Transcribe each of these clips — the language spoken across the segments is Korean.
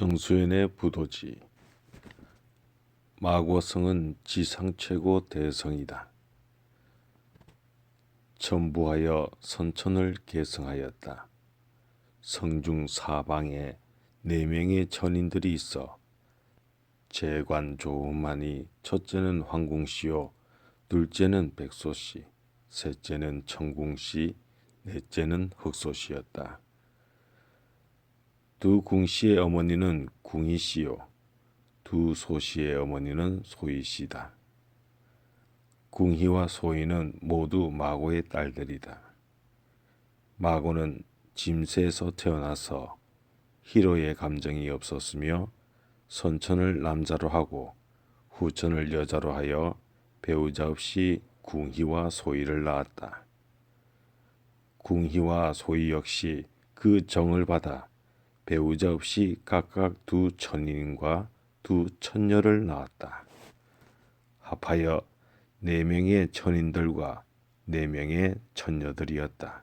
정수현의 부도지 마고성은 지상 최고 대성이다. 전부하여 선천을 계승하였다. 성중 사방에 네 명의 전인들이 있어 재관 조음하니 첫째는 황궁씨요 둘째는 백소씨 셋째는 청궁씨 넷째는 흑소씨였다. 두 궁씨의 어머니는 궁이씨요 두 소씨의 어머니는 소이씨다. 궁희와 소희는 모두 마고의 딸들이다. 마고는 짐새에서 태어나서 희로의 감정이 없었으며 선천을 남자로 하고 후천을 여자로 하여 배우자 없이 궁희와 소희를 낳았다. 궁희와 소희 역시 그 정을 받아 배우자 없이 각각 두 천인과 두 천녀를 낳았다. 합하여 네 명의 천인들과 네 명의 천녀들이었다.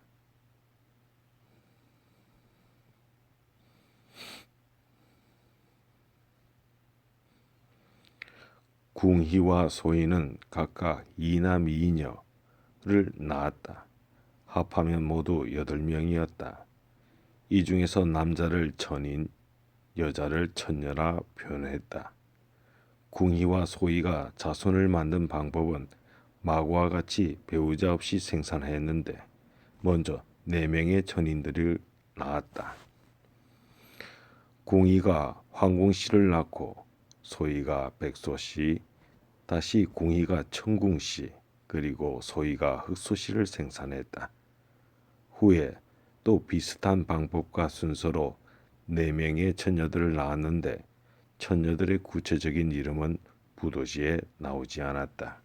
궁희와 소희는 각각 이남 이녀를 낳았다. 합하면 모두 여덟 명이었다. 이 중에서 남자를 천인, 여자를 천녀라 표현했다. 궁희와 소희가 자손을 만든 방법은 마고와 같이 배우자 없이 생산했는데 먼저 네 명의 천인들을 낳았다. 궁희가 황궁씨를 낳고 소희가 백소씨, 다시 궁희가 청궁씨, 그리고 소희가 흑소씨를 생산했다. 후에 또 비슷한 방법과 순서로 네 명의 처녀들을 낳았는데 처녀들의 구체적인 이름은 부도시에 나오지 않았다.